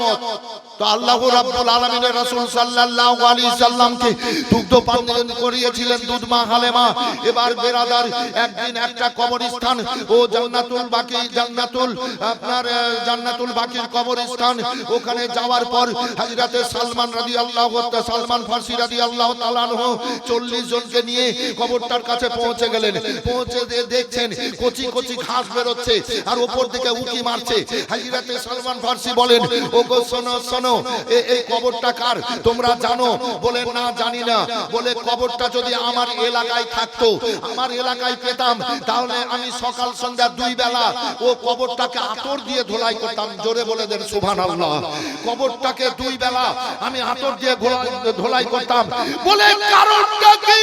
নিয়ামত তো আল্লাহ রাব্বুল আলামিনের রাসূল সাল্লাল্লাহু আলাইহি সাল্লামকে দুগ্ধ পান করিয়েছিলেন দুধ মা হালেমা। এবার বেরাদার, একদিন একটা কবরস্থান, ও জান্নাতুল বাকি, জান্নাতুল, আপনার জান্নাতুল বাকির কবরস্থান। ওখানে যাওয়ার পর হযরতে সালমান রাদিয়াল্লাহু তাআলা, সালমান ফারসি রাদিয়াল্লাহু তাআলা আনহু 40 জনকে নিয়ে কবরটার কাছে পৌঁছে গেলেন। পৌঁছে দেখছেন কচি কচি ঘাস বেরোচ্ছে আর উপর দিকে উকি মারছে। হযরতে সালমান ফারসি বলেন, ও গো, শোনো শোনো এই কবরটা কার? তোমরা জানো, বলে না জানি না, বলে কবরটা যদি আমার এলাকায় থাকতো, আমার এলাকায় পেতাম, তাহলে আমি সকাল সন্ধ্যা দুই বেলা ও কবরটাকে আতর দিয়ে ধোলাই করতাম। জোরে বলে দেন, সুবহানাল্লাহ। কবরটাকে দুই বেলা আমি আতর দিয়ে ধোলাই করতাম। বলে, কারণটা কি?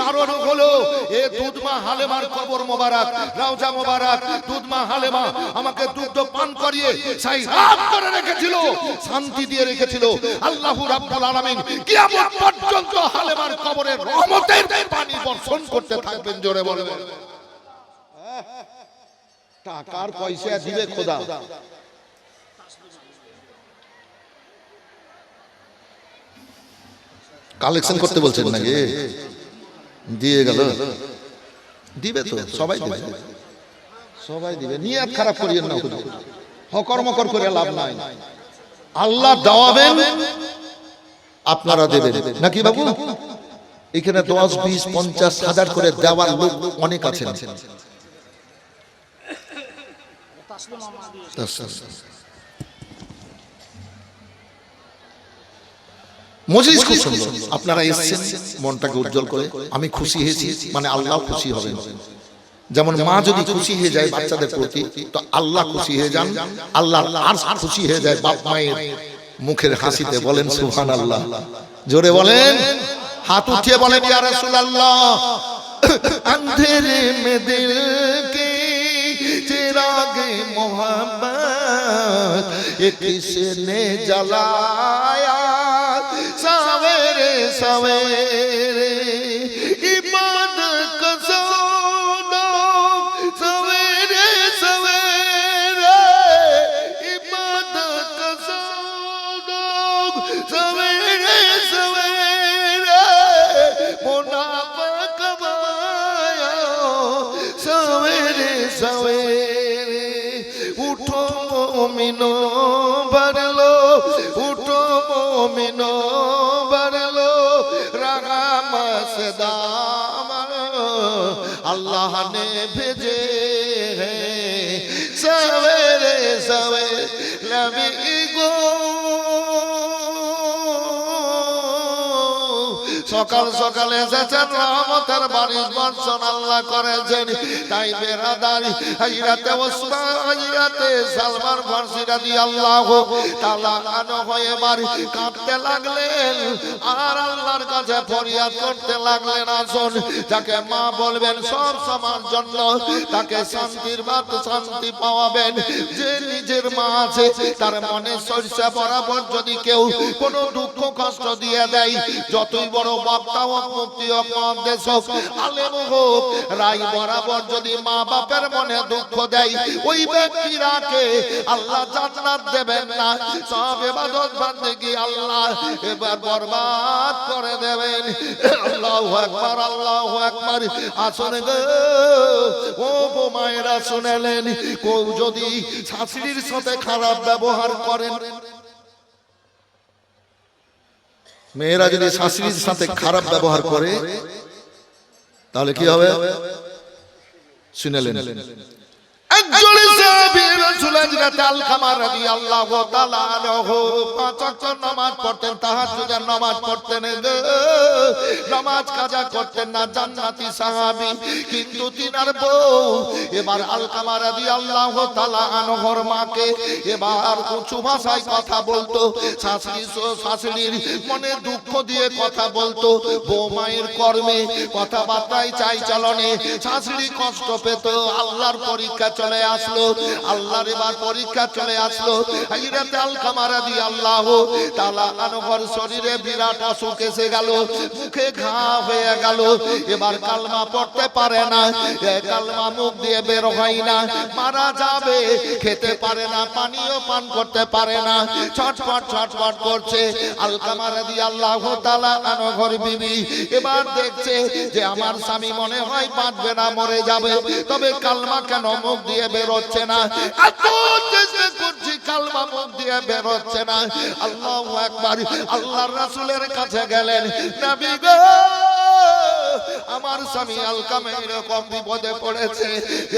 কারণ হলো, এ দুধমা হালেমার কবর মোবারক রাউজা মোবারক, দুধমা হালেমা আমাকে দুধ পান করিয়ে, সেই করে রেখেছিল শান্তি দিয়ে রেখেছিল। আল্লাহ রাব্বুল আলামিন কিয়ামত পর্যন্ত হালেমার কবরের রহমতের পানি বর্ষণ করতে থাকবেন জোরে বলে টাকার পয়সা দিবে খোদা। কালেকশন করতে বলছেন নাকি? দিয়ে গেল? দিবে তো সবাই দিবে। সবাই দিবে। নিয়ত খারাপ করিয়েন না হুজুর। হকর মকর করে লাভ নাই। আল্লাহ দাওয়াবেন আপনারা দেবেন। নাকি বাবু? এখানে দশ বিশ পঞ্চাশ হাজার করে দেওয়ার লোক অনেক আছেন। মজলিস খুব সুন্দর। আপনারা এসেছেন মনটাকে উজ্জ্বল করে। আমি খুশি হয়েছি মানে আল্লাহ খুশি হবেন। যেমন মা যদি খুশি হয়ে যায় বাচ্চাদের প্রতি তো আল্লাহ খুশি হয়ে যান আল্লাহ আর খুশি হয়ে যায় বাপ মায়ের মুখের হাসিতে বলেন সুহান আল্লাহ জোরে বলেন হাত উঠিয়ে বলেন ইয়া আন্ধেরে মে দিল কে চিরাগে মোহাম্মদ এক কিসনে জ্বালায়া সাবেরে সাবেরে নবী সকাল সকালে এসেছেন রহমতের বাড়ির বর্ষণ আল্লাহ করেছেন, তাই বেরাদারি হাইরাতে ওসমান হাইরাতে সালমান ফার্সি রাদি আল্লাহ তালা আনো হয়ে বাড়ি কাঁদতে লাগলেন। আর আল্লাহর কাছে ফরিয়াদ করতে লাগলেন আসুন যাকে মা বলবেন সব সমান জন্য, তাকে শান্তির বাত শান্তি পাওয়াবেন। যে নিজের মা আছে, তার মনে সরষা বরাবর যদি কেউ কোনো দুঃখ কষ্ট দিয়ে দেয়, যতই বড় বক্তা মুক্তি আলেম হোক রাই বরাবর যদি মা বাপের মনে দুঃখ দেয়, ওই ব্যক্তিরাকে আল্লাহ জান্নাত দেবেন না। সব ইবাদত বান্দেগি আল্লাহ এবার বরবাদ করে দেবেন। আল্লাহু আকবার আল্লাহু আকবার। আসুন গো, ও বোমায়েরা শুনেলেন কেউ যদি শাশুড়ির সাথে খারাপ ব্যবহার করেন মেয়েরা যদি শাশুড়ির সাথে খারাপ ব্যবহার করে তাহলে কি হবে? শুনেলেন একজন পড়তেন নামাজ করতেন না কিন্তু এবার উঁচু ভাষায় কথা বলতো, শাশুড়ি শাশুড়ির মনে দুঃখ দিয়ে কথা বলতো, বৌমায়ের কর্মে কথাবার্তায় চাই চলনে শাশুড়ি কষ্ট পেত, আল্লাহর পরীক্ষা চলে আসলো আল্লাহর এবার পরীক্ষা চলে আসলো। হযরত আলকামা রাদিয়াল্লাহু তাআলা আনহর শরীরে বিরাট অসুখ এসে গেল, মুখে ঘা হয়ে গেল। এবার কালমা পড়তে পারে না কালমা মুখ দিয়ে বের হয় না, মারা যাবে, খেতে পারে না, পানিও পান করতে পারে না, ছটফট ছটফট করছে। আলকামা রাদিয়াল্লাহু তাআলা আনহর বিবি এবার দেখছে যে আমার স্বামী মনে হয় বাঁচবে না, মরে যাবে। তবে কালমা কেন মুখ দিয়ে বেরোচ্ছে না? এত দিয়ে আল্লাহু আল্লাহর রাসূলের কাছে গেলেন। নবী গো! আমার স্বামী আলকামে এরকম বিপদে পড়েছে।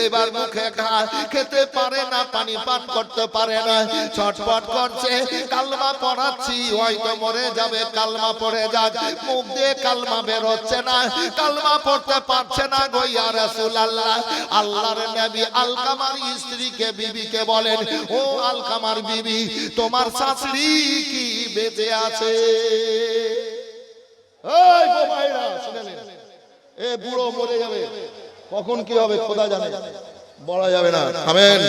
এবার মুখে ঘা খেতে পারে না পানি পান করতে পারে না। ছটফট করছে। কালমা পড়াচ্ছি হয়তো মরে যাবে কালমা পড়ে যাক। মুখ দিয়ে কালমা বেরোচ্ছে না। কালমা পড়তে পারছে না গো ইয়া রাসূলুল্লাহ। আল্লাহর নবী আলকামার স্ত্রীকে বিবিকে বলেন ও আলকামার বিবি তোমার শাশুড়ি কি বেঁচে আছে? এই বোমাইরা শুনেলেন এ বুড়ো মরে যাবে। কখন কি হবে খোদা জানে। বলা যাবে না। আমেন।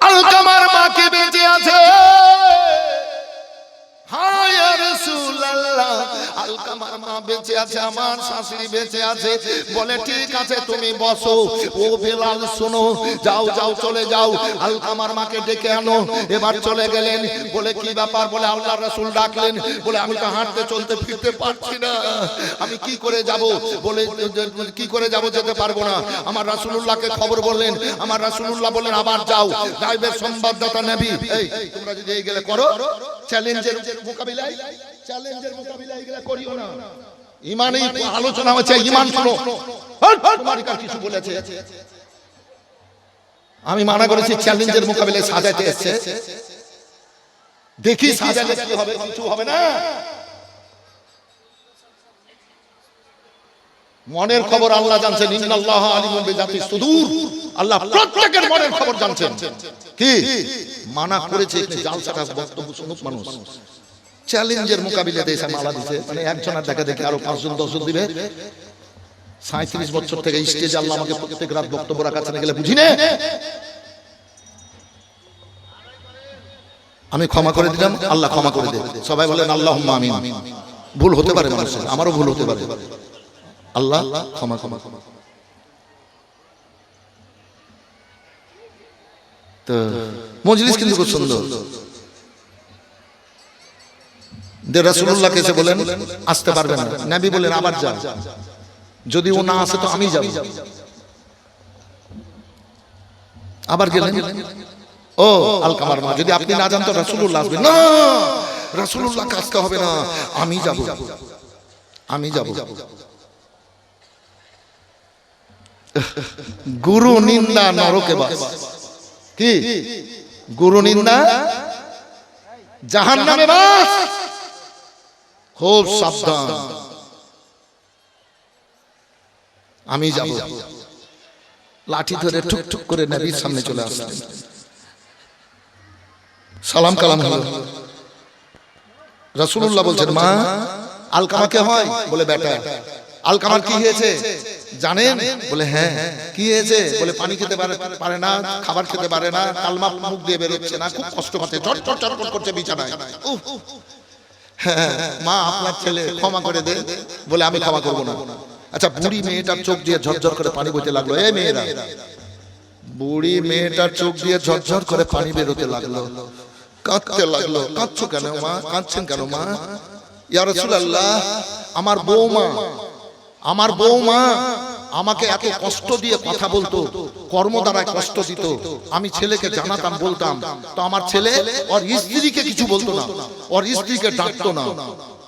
আলকামার মা কি বেঁচে আছে। আমি তো হাঁটতে, চলতে ফিরতে পারছি না। আমি কি করে যাব? বলে, কি করে যাব যেতে পারব না? আমার রাসূলুল্লাহকে খবর বললেন। আমার রাসূলুল্লাহ বললেন, আবার যাও। গায়েবের সংবাদদাতা নবী। এই, তোমরা যদি এই গেলে করো। চ্যালেঞ্জের মোকাবিলায় চ্যালেঞ্জের মোকাবিলায় এগুলা করিও না। ইমানই আলোচনা হচ্ছে ইমান শোনো। কিছু বলেছে? আমি মানা করেছি চ্যালেঞ্জের মোকাবিলায় সাজাতে এসেছে। দেখি সাজালে কি হবে কিছু হবে না। মনের খবর আল্লাহ জানছেন ইন্নাল্লাহ আলিমুন বিজাতি সুদূর। আল্লাহ প্রত্যেকের মনের খবর জানছেন। কি? মানা করেছে একটি জালসাটা বক্তব্য শুনুক মানুষ। চ্যালেঞ্জের মোকাবিলাতে এসে মালা দিছে। মানে একজনের দেখা দেখে আরও পাঁচজন দশজন দিবে। সাঁত্রিশ বছর থেকে স্টেজ আল্লাহ আমাকে প্রত্যেক রাত বক্তব্য রাখাচ্ছেন গেলে বুঝি নে? আমি ক্ষমা করে দিলাম আল্লাহ ক্ষমা করে দেবে সবাই বলেন আল্লাহ আমিন। ভুল হতে পারে মানুষের আমারও ভুল হতে পারে। আল্লাহ ক্ষমা ক্ষমা ক্ষমা তো মজলিস কিন্তু খুব সুন্দর। বলেন, আসতে না। নবী বলেন, আবার যান যদি ও না আসে তো আমি যাব। আবার গেলেন, ও, আলকামার মা, যদি আপনি না যান তো রাসূলুল্লাহ আসবেন। না আসতে হবে না। আমি যাব। আমি যাব। গুরু নিন্দা নরকে বাস। কি? গুরু নিন্দা? জাহান নামে বাস। খুব সাবধান। আমি যাব। লাঠি ধরে ঠুক ঠুক করে নবীর সামনে চলে আসলেন সালাম কালাম হলো। রাসূলুল্লাহ বলছেন মা আলকামাকে হয়? বলে বেটা। আলকামার কি হয়েছে? জানেন? বলে হ্যাঁ কি হয়েছে? বলে পানি খেতে পারে পারে না খাবার খেতে পারে না কালমা মুখ দিয়ে বেরোচ্ছে না খুব কষ্ট করছে চটপট চটপট করছে বিছানায়। হ্যাঁ, মা আপনার ছেলে ক্ষমা করে দে বলে আমি ক্ষমা করব না। আচ্ছা বুড়ি মেয়েটার চোখ দিয়ে ঝরঝর করে পানি বইতে লাগল। এ মেয়েরা। বুড়ি মেয়েটার চোখ দিয়ে ঝরঝর করে পানি বেরোতে লাগল। কাঁদতে লাগল। কাঁদছো কেন মা? কাঁদছেন কেন মা? ইয়া রাসূলুল্লাহ আমার বৌমা আমার বৌমা আমাকে এত কষ্ট দিয়ে কথা বলতো কর্ম দ্বারায় কষ্ট দিত। আমি ছেলেকে জানাতাম বলতাম তো আমার ছেলে ওর স্ত্রীকে কিছু বলতো না। ওর স্ত্রীকে ডাকতো না।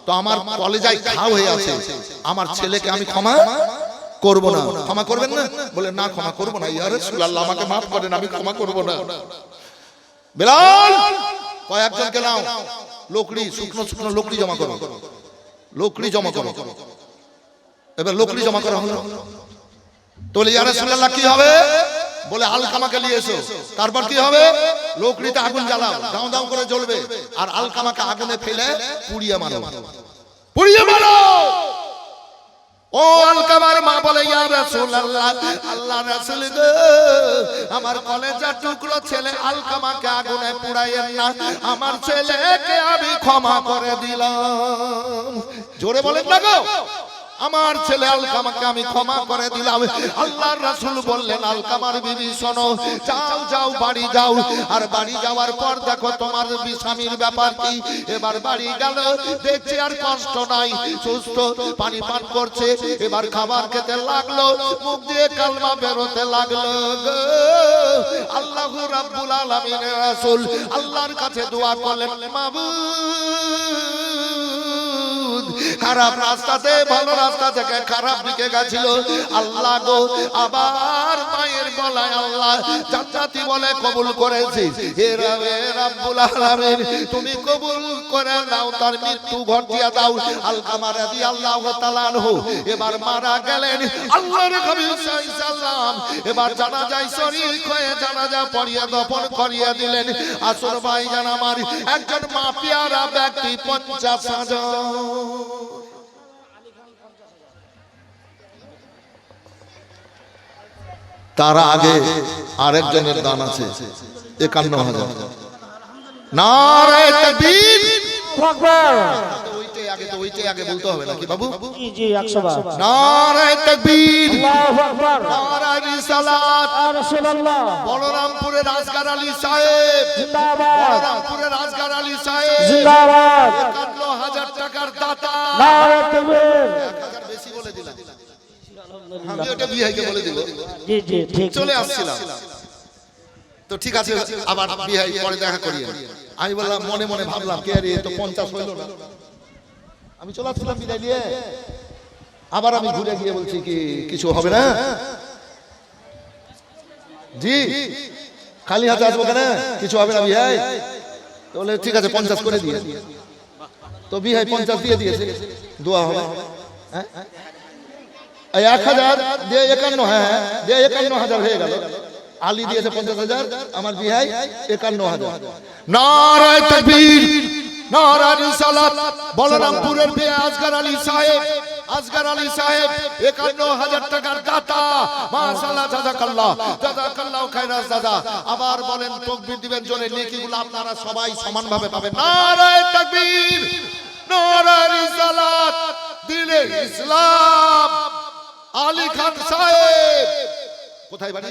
তো আমার কলেজায় ঘা হয়ে আছে। আমার ছেলেকে আমি ক্ষমা করব না। ক্ষমা করবেন না? বলে না ক্ষমা করব না। ইয়া রাসূলুল্লাহ আমাকে maaf করেন আমি ক্ষমা করব না। বেলাল! কয়েকজনকে নাও। লোকড়ি শুকনো শুকনো লোকড়ি জমা করো। লোকড়ি জমা করো। এবার লোকড়ি জমা করা হলো। তো বলে ইয়া রাসূলুল্লাহ, কি হবে? বলে আলকামাকে নিয়ে এসো। তারপর কি হবে? লোকড়িতে আগুন জ্বালাও, দাও দাও করে জ্বলবে। আর আলকামাকে আগুনে ফেলে পুড়িয়ে মারো। পুড়িয়ে মারো! ও আলকামার মা বলে, ইয়া রাসূলুল্লাহ আল্লাহ রাসূল গো, আমার কলেজের টুকরো ছেলে আলকামাকে আগুনে পুড়াইয়েন না। আমার ছেলেকে আমি ক্ষমা করে দিলাম। জোরে বলেন না গো। আমার ছেলে আলকামাকে আমি ক্ষমা করে দিলাম। আল্লাহর রাসূল বললেন, আলকামার বিবি, শোনো, যাও যাও, বাড়ি যাও। আর বাড়ি যাওয়ার পর দেখো তোমার স্বামীর ব্যাপার কি। এবার বাড়ি গেল, দেখছি আর কষ্ট নাই। সুস্থ, পানি পান করছে। এবার খাবার খেতে লাগল, মুখ দিয়ে কালমা বেরোতে লাগল আল্লাহ রাব্বুল আলামিনের রাসূল আল্লাহর কাছে দোয়া করলেন, মাবুদ। খারাপ রাস্তাতে, ভালো রাস্তা থেকে খারাপ দিকে গেছিল। আল্লাহ গো, আবার মায়ের গলায় আল্লাহ জান্নাতি বলে কবুল করেছি। তুমি কবুল করে নাও, তার মৃত্যু ঘটিয়ে দাও। আলকামা রাদিয়াল্লাহু তাআলা আনহু, এবার মারা গেলেন। আল্লাহর নবী সাল্লাম, এবার জানাজায় শরীক হয়ে জানাজা পড়িয়ে, দফন করিয়ে দিলেন। আসর ভাই জান আমার, একজন মাফিয়ারা ব্যক্তি, পঞ্চাশ হাজার। তার আগে আরেকজনের দান আছে। একান্ন হাজার। রাজগার আলী সাহেব। রাজগার আলী সাহেব। একান্ন হাজার টাকার দাতা নারে তাকবীর হাজার বেশি বলে দিলাম আমি ওটা বিহাইকে বলে দিব জি জি ঠিক। চলে আসছিলাম। তো ঠিক আছে আবার বিহাই পরে দেখা করিয়ে আমি বললাম মনে মনে ভাবলাম কে রে তো পঞ্চাশ হইল না। আমি চলে আসছিলাম বিদায় দিয়ে আবার আমি ঘুরে গিয়ে বলছি কি কিছু হবে না? জি খালি হাতে আসব কেন? কিছু হবে না বিহাই? বলে ঠিক আছে পঞ্চাশ করে দিয়ে। তো বিহাই পঞ্চাশ দিয়ে দিয়েছে। দোয়া হবে। হ্যাঁ? এক হাজার দিয়ে একান্ন হ্যাঁ হ্যাঁ, দিয়ে একান্ন হাজার হয়ে গেল। দিয়েছে পঞ্চাশ হাজার আমার বিহাই একান্ন হাজার। নারায় তাকবীর নারায় রিসালাত বলরামপুরের আলী সাহেব আজগার আলী সাহেব একান্ন হাজার টাকার দাতা মাশাআল্লাহ জাযাকাল্লাহ জাযাকাল্লাহ খায়রাস দাদা। আবার বলেন তাকবীর দিবেন জোরে নেকিগুলো আপনারা সবাই সমানভাবে পাবেন। নারায় তাকবীর নারায় রিসালাত দিলে ইসলাম। আলী খান সাহেব। কোথায় বাড়ি?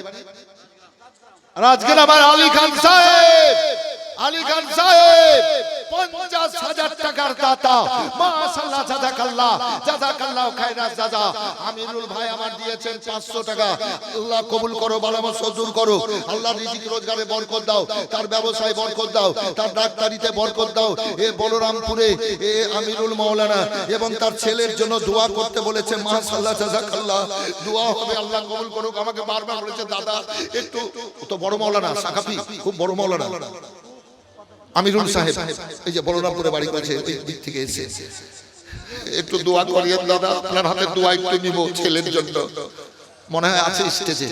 রাজগের আমার আলী খান সাহেব। আলী খান সাহেব। পঞ্চাশ হাজার টাকার দাতা। মাশাল্লাহ খায়রাত আমিরুল ভাই আমার দিয়েছেন পাঁচশো টাকা। আল্লাহ কবুল করো করো। আল্লাহ রিজিক, রোজগারে বরকত দাও। তার ব্যবসায় বরকত দাও। তার ডাক্তারিতে বরকত দাও। এ বলরামপুরে এ আমিরুল মাওলানা এবং তার ছেলের জন্য দোয়া করতে বলেছে মাশাল্লাহ জাজাকাল্লাহ দোয়া হবে, আল্লাহ কবুল করুক। আমাকে বারবার বলেছে, দাদা, একটু তো বড় মাওলানা সাকাফি খুব বড় মাওলানা। আমিরুল সাহেব এই যে বলরামপুরে বাড়ি করেছে ওই দিক থেকে এসে। একটু দোয়া করিয়েন দাদা আপনার হাতে দোয়া একটু নিব ছেলের জন্য। মনে হয় আছে স্টেজে।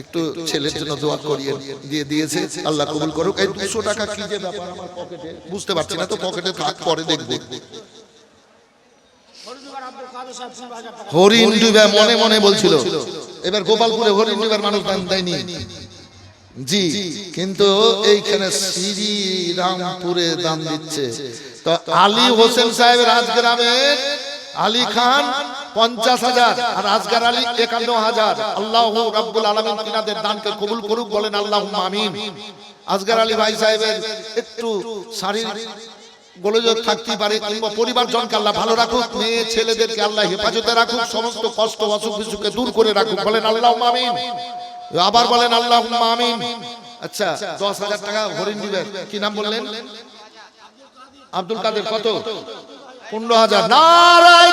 একটু ছেলের জন্য দোয়া করিয়ে দিয়ে দিয়েছে আল্লাহ কবুল করুক। এই দুশো টাকা কি যে ব্যাপার? আমার পকেটে বুঝতে পারছি না তো পকেটে থাক পরে দেখব। হরিণ ডুবে মনে মনে বলছিল। এবার গোপালপুরে হরিণ ডুবার মানুষ দান দেয়নি। জি, কিন্তু এইখানে শ্রীরামপুরে দান দিচ্ছে। তো আলী হোসেন সাহেব রাজগ্রামের আলী খান পঞ্চাশ হাজার আর রাজগার আলী একান্ন হাজার। আল্লাহ রাব্বুল আলমিন তিনাদের দানকে কবুল করুক বলেন আল্লাহ আমিন। আজগার আলী ভাই সাহেবের একটু শারীরিক গোলযোগ থাকতেই পারে কিংবা পরিবার জনকে আল্লাহ ভালো রাখুক, মেয়ে ছেলেদেরকে আল্লাহ হেফাজতে রাখুক, সমস্ত কষ্ট অসুখ বিসুখকে দূর করে রাখুক বলেন আল্লাহ আমিন। আবার বলেন আল্লাহ আমিন। আচ্ছা দশ হাজার টাকা হরিণ দিবেন। কি নাম বললেন? আব্দুল কাদের কত? পনেরো হাজার। নারায়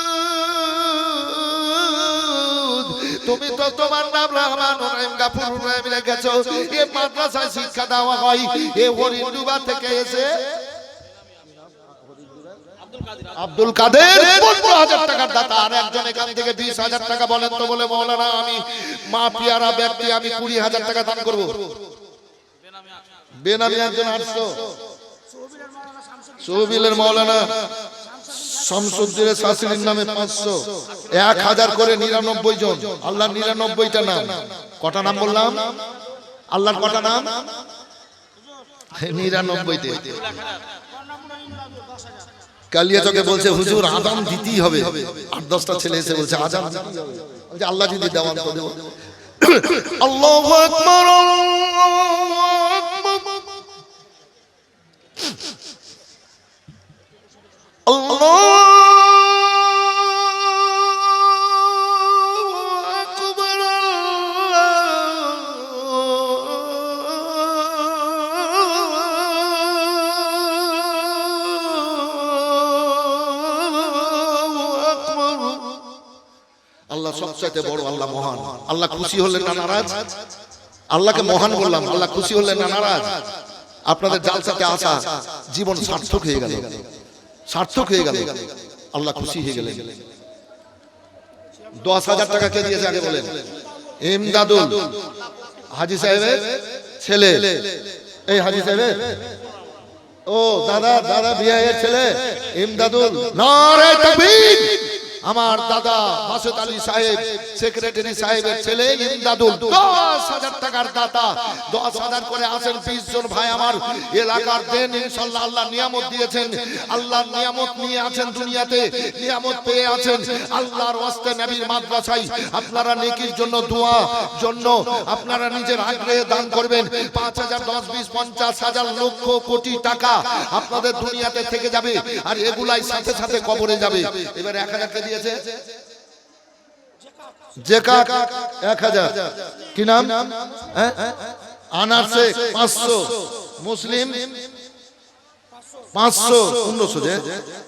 তুমি তো তোমার নাম রহমান রহিম গাফুর রহিম রেখেছো। এ মাদ্রাসায় শিক্ষা দেওয়া হয়। এ হরিণডুবা থেকে এসে আব্দুল কাদের পনেরো হাজার টাকার দাতা। আর একজন এখান থেকে বিশ হাজার টাকা বলেন তো বলে, মৌলানা, আমি মা পিয়ারা ব্যক্তি, আমি কুড়ি হাজার টাকা দান করব। বেনামি একজন আটশো। সোহবিলের মৌলানা। শামসুদ্দিনের শাশুড়ির নামে পাঁচশো। এক হাজার করে নিরানব্বই জন। আল্লাহ নিরানব্বইটা নাম। কটা নাম বললাম? আল্লাহর কটা নাম? নিরানব্বইতে। কালিয়া চকে বলছে হুজুর আজান দিতেই হবে। আট দশটা ছেলে এসে বলছে আজান আল্লাহ যদি দেওয়ান তো দেবো আল্লাহু আকবার আল্লাহু আকবার। আল্লাহু আল্লাহু আল্লাহ সবচাইতে বড়, আল্লাহ মহান। আল্লাহ খুশি হলেন না নারাজ? আল্লাহকে মহান বললাম, আল্লাহ খুশি হলেন আপনাদের জালসাতে আসা, জীবন সার্থক হয়ে গেল। সার্থক হয়ে গেল। আল্লাহ খুশি হয়ে গেলেন। দশ হাজার টাকা কে দিয়েছে আগে বলেন? এমদাদুল হাজি সাহেবের ছেলে। এই হাজি সাহেবের? ও, দাদা দাদা, বিয়ে ছেলে। ইমদাদুল। নারে তাকবীর। আমার দাদা মাসুদ আলী সাহেব সেক্রেটারি সাহেবের ছেলে ইমদাদুল, দশ হাজার টাকার দাতা। দশ হাজার করে আসেন বিশ জন ভাই আমার। এলাকার দেন, ইনশাল্লাহ আল্লাহ নিয়ামত দিয়েছেন। আল্লাহর নিয়ামত নিয়ে আছেন দুনিয়াতে, নিয়ামত পেয়ে আছেন। আল্লাহর ওয়াস্তে নবীর মাদ্রাসায় আপনারা নেকির জন্য দোয়া, জন্য আপনারা নিজের আগ্রহে দান করবেন। পাঁচ হাজার, দশ, বিশ, পঞ্চাশ হাজার লক্ষ কোটি টাকা আপনাদের দুনিয়াতে থেকে যাবে, আর এগুলাই সাথে সাথে কবরে যাবে। এবার এক হাজার কে দিয়েছে। জেকাত এক হাজার। কি নাম? হ্যাঁ? আনার শেখ পাঁচশো। মুসলিম পাঁচশো। পনেরোশো যে?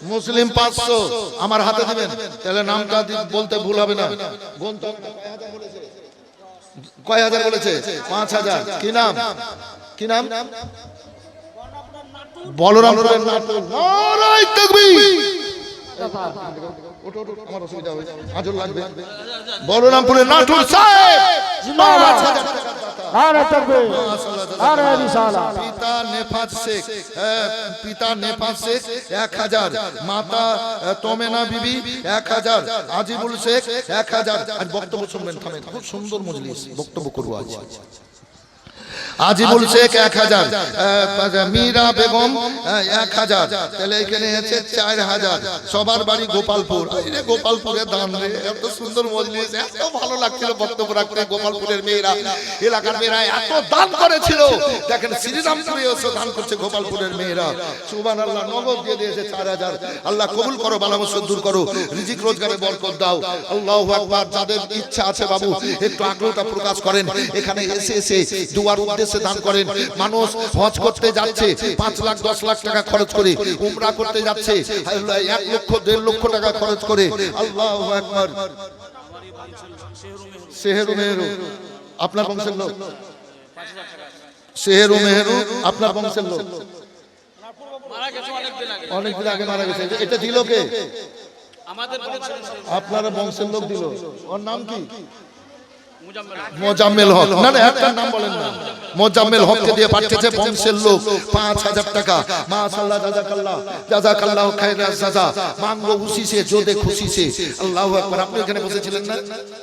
মুসলিম পাঁচশো। আমার হাতে দিবেন। তাহলে নামটা বলতে ভুল হবে না। গুনতে- কয় হাজার বলেছে? পাঁচ হাজার। কি নাম? কি নাম? বলরামপুরের নাটক। নারায় তাকবীর। ওটো, ওটো, আমার অসুবিধা হয়েছে। আজর লাগবে। বলরামপুরের নাটুর সাহেব! পাঁচ হাজার টাকার দাতা। নারে তকবীর নারে রিসালা পিতা নেফাজ শেখ হ্যাঁ, পিতা নেফাজ শেখ এক হাজার। মাতা আহ, তোমেনা বিবি এক হাজার। আজিবুল শেখ এক হাজার। আর বক্তব্য শুনবেন থামেন। খুব সুন্দর মজলিস। বক্তব্য করব আজ। আজিবুল শেখ এক হাজার। মীরা বেগম এক হাজার। তাহলে এখানে আছে চার হাজার। সবার বাড়ি গোপালপুর। রে গোপালপুরের দান রে এত সুন্দর মজলিস এত ভালো লাগছিল বক্তব্য রাখতে গোপালপুরের মেয়েরা। এলাকার মেয়েরা এত দান করেছিল। দেখেন শ্রীরামপুরে এসে দান করছে গোপালপুরের মেয়েরা। সুবান আল্লাহ নগদ দিয়ে দিয়েছে চার হাজার। আল্লাহ কবুল করো বালামস দূর করো। রিজিক রোজগারে বরকত দাও। আল্লাহ আকবার যাদের ইচ্ছা আছে বাবু একটু আগ্রহটা প্রকাশ করেন। এখানে এসে এসে দুয়ার উদ্দেশ্যে দান করেন। মানুষ হজ করতে যাচ্ছে পাঁচ লাখ দশ লাখ টাকা খরচ করে উমরা করতে যাচ্ছে এক লক্ষ দেড় লক্ষ টাকা খরচ করে। আল্লাহ একবার সেহেরু মেহেরু আপনার বংশের লোক। সেহেরু মেহেরু আপনার বংশের লোক। অনেকদিন আগে মারা গেছে। এটা দিল কে? আপনার বংশের লোক দিল। ওর নাম কি? মোজাম্মেল হক। না না, একটা নাম বলেন না। মোজাম্মেল হককে দিয়ে পাঠিয়েছে বংশের লোক। পাঁচ হাজার টাকা। সে জোদে আল্লাহু আকবার। আপনি এখানে বসেছিলেন না?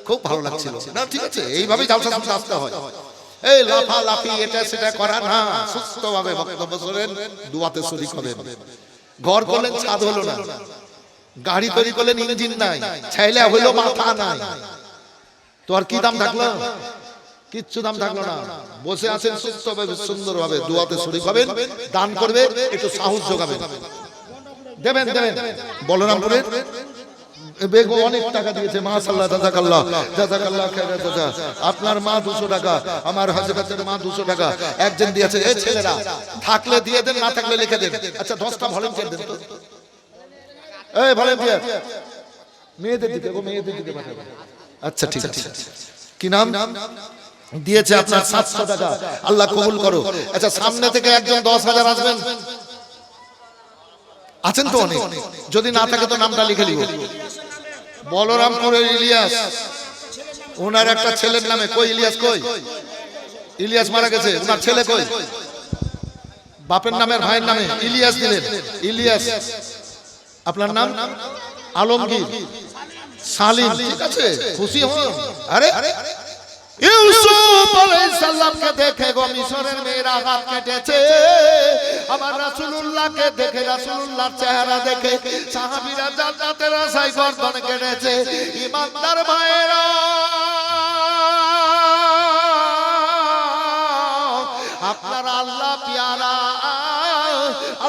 খুব ভালো লাগছিল। না, ঠিক আছে, এইভাবেই জালসা শুনতে আসতে হয়। এই এটা সেটা করা না। সুস্থভাবে বক্তব্য দুয়াতে শরীক হবেন। ঘর করলেন, ছাদ হলো না। গাড়ি তৈরি করলেন, ইঞ্জিন নাই। ছাইলে হলো মাথা নাই। তো আর কি দাম থাকল? কিচ্ছু দাম থাকল না। বসে আছেন সুস্থভাবে সুন্দরভাবে দুয়াতে শরীক হবেন দান করবে একটু সাহস যোগাবেন। দেবেন দেবেন বলরামপুরের বেগম অনেক টাকা দিয়েছে মাশাল্লাহ জাজাকাল্লাহ জাজাকাল্লাহ জাজা আপনার মা দুশো টাকা আমার হাজবেন্ডের মা দুশো টাকা। একজন দিয়েছে এই ছেলেরা থাকলে দিয়ে দেন না থাকলে লিখে দেন। আচ্ছা দশটা ভলেন্টিয়ার দেন তো। এই ভলেন্টিয়ার। মেয়েদের দিকে গো মেয়েদের দিকে পাঠাবেন। আচ্ছা ঠিক আছে। কি নাম? দিয়েছে আপনার সাতশো টাকা। আল্লাহ কবুল করো। আচ্ছা সামনে থেকে একজন দশ হাজার আসবেন? আছেন তো অনেক? যদি না থাকে তো নামটা লিখে লিখো বলরামপুরের ইলিয়াস। ওনার একটা ছেলের নামে কই? ইলিয়াস কই? ইলিয়াস মারা গেছে। ওনার ছেলে কই? বাপের নামের ভাইয়ের নামে ইলিয়াস দিলেন। ইলিয়াস। আপনার নাম? আলমগীর। সালিম ঠিক আছে? খুশি হন। আরে ইউসুফ আলাইহিস সালামকে দেখে গো মিশরের মেয়েরা হাত কেটেছে। আমার রাসূলুল্লাহকে দেখে রাসূলুল্লাহর চেহারা দেখে সাহাবীরা জান্নাতের আশায় গর্দন কেটেছে। ইমানদার ভাইরা আপনার আল্লাহ পিয়ারা।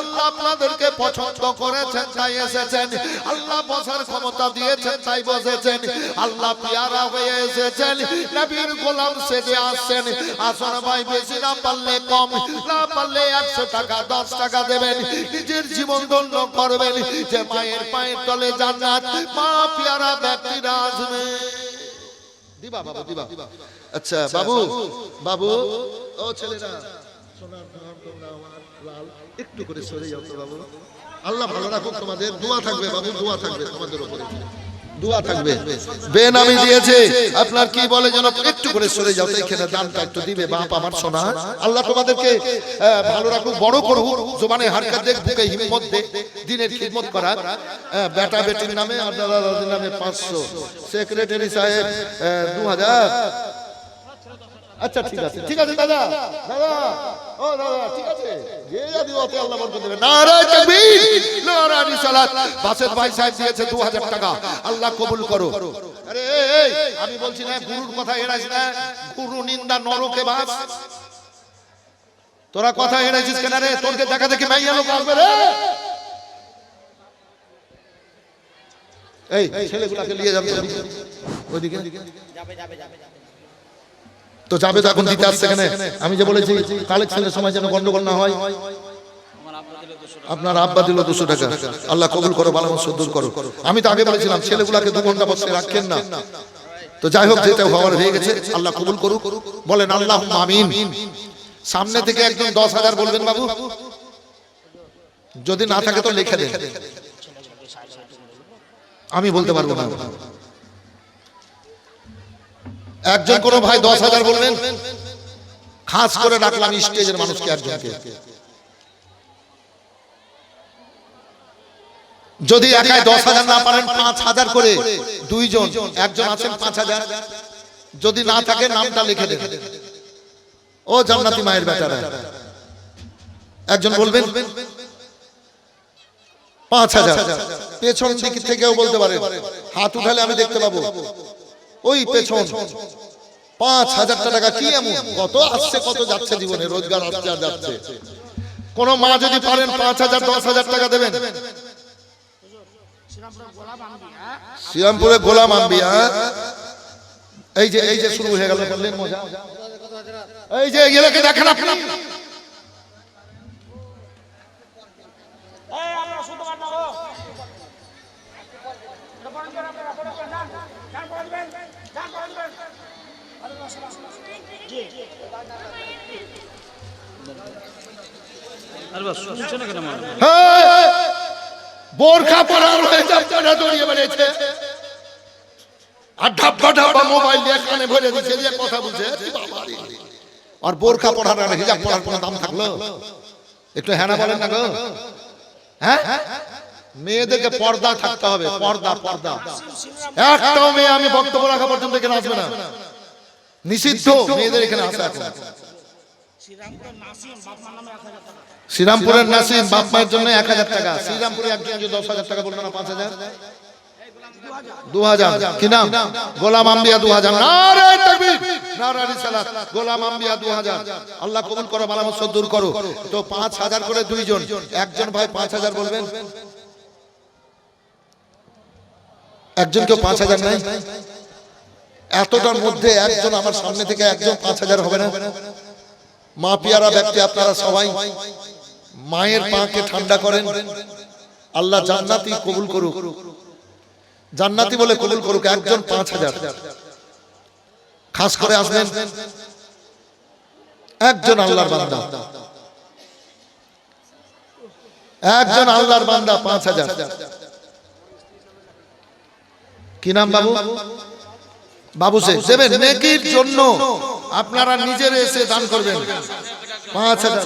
আল্লাহ আপনাদেরকে পছন্দ করেছেন তাই এসেছেন। আল্লাহ বসার ক্ষমতা দিয়েছেন তাই বসেছেন। আল্লাহ পিয়ারা হয়ে এসেছেন। নবীর গোলাম সেজে আসছেন। আসন ভাই বেশি না পারলে কম না পারলে একশো টাকা দশ টাকা দেবেন। নিজের জীবন ধন্য করবেন। যে মায়ের পায়ের তলে জান্নাত মা পিয়ারা ব্যক্তিরা আসবে দিবা বাবু দিবা। আচ্ছা বাবু বাবু। ও ছেলেরা। সোনার ধান তোমরা আমার লাল একটু করে সরে যাও তো বাবু। আল্লাহ ভালো রাখুক তোমাদের। দোয়া থাকবে বাবু, দোয়া থাকবে তোমাদের উপরে। আপনার কি বলে যেন একটু করে সরে একটু ভালো বড় দেখ বেটা সেক্রেটারি সাহেব আচ্ছা ঠিক আছে ঠিক আছে। দাদা। দাদা ও দাদা ঠিক আছে। যে যা দিও ওতে আল্লাহ বরকত দেবে নারায়ে তাকবীর নারায়ে রিসালাত। বাসের ভাই সাহেব দিয়েছে 2000 টাকা। আল্লাহ কবুল করো। আরে আমি বলছি না গুরুর কথা এড়াইস না। গুরু নিন্দা নরকে বাস। তোরা কথা এড়াইছিস কেন রে? তোরকে দেখা দেখি মাইয়া লোক আসবে রে। এই ছেলেগুলাকে নিয়ে যাবে। ওইদিকে। তো যাবে। তো যাবে এখন দিতে আসছে এখানে। আমি যে বলেছি কালেকশনের সময় যেন গন্ডগোল না হয়। আপনার আব্বা দিল দুশো টাকা। আল্লাহ কবুল করো ভালো দূর করো। আমি তো আগে বলেছিলাম ছেলেগুলাকে দু ঘণ্টা বসে রাখেন না। তো যাই হোক যেটা হওয়ার হয়ে গেছে। আল্লাহ কবুল করুক। বলেন আল্লাহ আমিন। সামনে থেকে একজন দশ হাজার বলবেন বাবু। যদি না থাকে তো লিখে দেন। আমি বলতে পারব না। একজন কোনো ভাই দশ হাজার বললেন খাস করে রাখলাম স্টেজের মানুষকে একজনকে। যদি একাই দশ হাজার না পারেন পাঁচ হাজার করে দুইজন একজন আছেন পাঁচ হাজার। যদি না থাকে নামটা লিখে দেন। ও জান্নাতি মায়ের বেটারা একজন বলবেন পাঁচ হাজার। পেছন দিক থেকেও বলতে পারে হাত উঠালে আমি দেখতে পাবো। ওই পেছন। পাঁচ হাজার টাকা কি এমন? কত আসছে কত যাচ্ছে জীবনে? রোজগার আসছে আর যাচ্ছে। কোন মা যদি পারেন পাঁচ হাজার দশ হাজার টাকা দেবেন। শ্রীরামপুরে গোলাম আম্বিয়া এই যে এই যে শুরু হয়ে গেল এই যে এগুলোকে দেখেন আপনি। আমার হ্যাঁ, বোরখা পরার হয়ে দড়িয়ে বেড়েছে। আর ধাপ্পা ধাপ্পা মোবাইল দিয়ে কানে ভরে দিচ্ছে দিয়ে কথা বলছে। আর বোরখা পড়ার আর হিজাব পড়ার কোনো দাম থাকল? একটু হ্যাঁ না বলেন না গো। হ্যাঁ? মেয়েদেরকে পর্দা থাকতে হবে পর্দা পর্দা। একটাও মেয়ে আমি বক্তব্য রাখা পর্যন্ত এখানে আসবে না। নিষিদ্ধ মেয়েদের এখানে আসা এখন। শ্রীরামপুরের নাসিম বাপ মায়ের জন্য এক হাজার টাকা। শ্রীরামপুরে একজন যে দশ হাজার টাকা বলল না পাঁচ হাজার? দু হাজার। কি নাম? গোলাম আম্বিয়া দু হাজার। গোলাম আম্বিয়া দু হাজার। আল্লাহ কবুল করো দূর করো। তো পাঁচ হাজার করে দুইজন। একজন ভাই পাঁচ হাজার বলবেন। একজন কেউ পাঁচ হাজার নাই? এতটার মধ্যে একজন আমার সামনে থেকে একজন পাঁচ হাজার হবে না? মা পিয়ারা ব্যক্তি আপনারা সবাই মায়ের পাকে ঠান্ডা করেন। আল্লাহ জান্নাতি কবুল করুক। জান্নাতি বলে কবুল করুক একজন পাঁচ হাজার। খাস করে আসবেন। একজন আল্লাহর বান্দা। একজন আল্লাহর বান্দা পাঁচ হাজার। কি নাম বাবু? বাবু দেবেন নেকির জন্য আপনারা নিজের এসে দান করবেন। পাঁচ হাজার।